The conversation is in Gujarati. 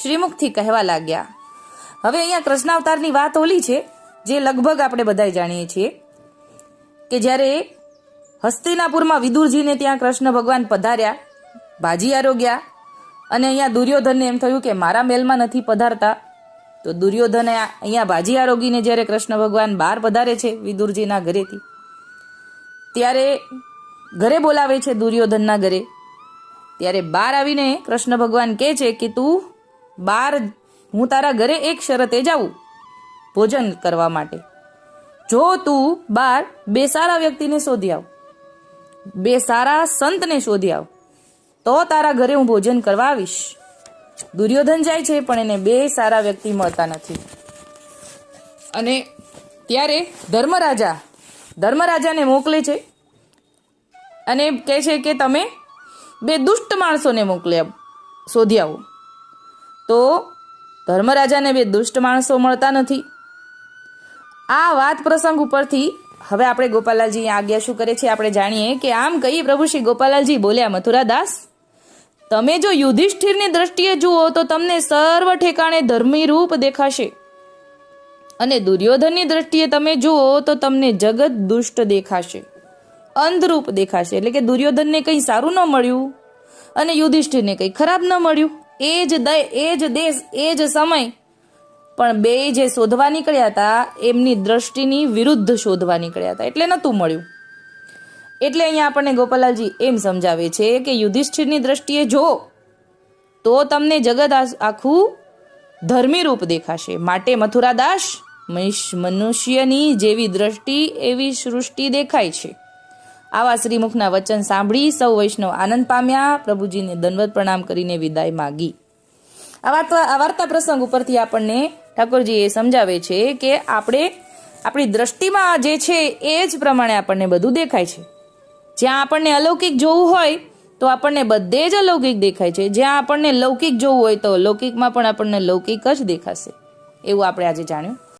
શ્રીમુખથી કહેવા લાગ્યા, હવે અહીંયા કૃષ્ણાવતારની વાત ઓલી છે, જે લગભગ આપણે બધા જાણીએ છીએ, કે જ્યારે હસ્તિનાપુરમાં વિદુરજીને ત્યાં કૃષ્ણ ભગવાન પધાર્યા ભાજી આરોગ્યા, અને અહીંયા દુર્યોધનને એમ થયું કે મારા મેલમાં નથી પધારતા, તો દુર્યોધને અહીંયા ભાજી આરોગીને જ્યારે કૃષ્ણ ભગવાન બહાર પધારે છે વિદુરજીના ઘરેથી, ત્યારે ઘરે બોલાવે છે દુર્યોધનના ઘરે, ત્યારે બહાર આવીને કૃષ્ણ ભગવાન કહે છે કે તું બહાર હું તારા ઘરે એક શરતે જાઉં ભોજન કરવા માટે. જો તું બહાર બે સારા વ્યક્તિને શોધી આવ, બે સારા સંતને શોધી આવ, તો તારા ઘરે હું ભોજન કરવા આવીશ. દુર્યોધન જાય છે, પણ એને બે સારા વ્યક્તિ મળતા નથી. અને ત્યારે ધર્મરાજા, ધર્મરાજાને મોકલે છે અને કહે છે કે તમે બે દુષ્ટ માણસોને મોકલ્યા, શોધી આવો. તો ધર્મરાજાને બે દુષ્ટ માણસો મળતા નથી. આ વાત પ્રસંગ ઉપરથી હવે આપણે ગોપાલાલજી આજ્ઞા શું કરે છે આપણે જાણીએ કે આમ કહી પ્રભુ શ્રી ગોપાલાલજી બોલ્યા, મથુરાદાસ, તમે જો યુધિષ્ઠિરની દ્રષ્ટિએ જુઓ તો તમને સર્વ ઠેકાણે ધર્મી રૂપ દેખાશે. અને દુર્યોધનની દ્રષ્ટિએ તમે જુઓ તો તમને જગત દુષ્ટ દેખાશે. અંધરૂપ દેખાશે. એટલે કે દુર્યોધનને કંઈ સારું ન મળ્યું અને યુધિષ્ઠિરને કંઈ ખરાબ ન મળ્યું. એ જ દય, એ જ દેશ, એ જ સમય. પણ બે જે શોધવા નીકળ્યા હતા, એમની દ્રષ્ટિની વિરુદ્ધ શોધવા નીકળ્યા હતા. એટલે નહોતું મળ્યું. એટલે અહીંયા આપણને ગોપાલાલજી એમ સમજાવે છે કે યુધિષ્ઠિરની દ્રષ્ટિએ જો, તો તમને જગત આખું ધર્મી રૂપ દેખાશે. માટે મથુરાદાસ મનુષ્ય- મનુષ્યની જેવી દ્રષ્ટિ એવી સૃષ્ટિ દેખાય છે. આવા શ્રીમુખના વચન સાંભળી સૌ વૈષ્ણવ આનંદ પામ્યા. પ્રભુજીને દંડવત પ્રણામ કરીને વિદાય માગી. આ વાર્તા પ્રસંગ ઉપરથી આપણને ઠાકોરજી એ સમજાવે છે કે આપણે આપણી દ્રષ્ટિમાં જે છે એ જ પ્રમાણે આપણને બધું દેખાય છે. જ્યાં આપણને અલૌકિક જોવું હોય તો આપણને બધે જ અલૌકિક દેખાય છે. જ્યાં આપણને લૌકિક જોવું હોય તો લૌકિકમાં પણ આપણને લૌકિક જ દેખાશે. એવું આપણે આજે જાણ્યું.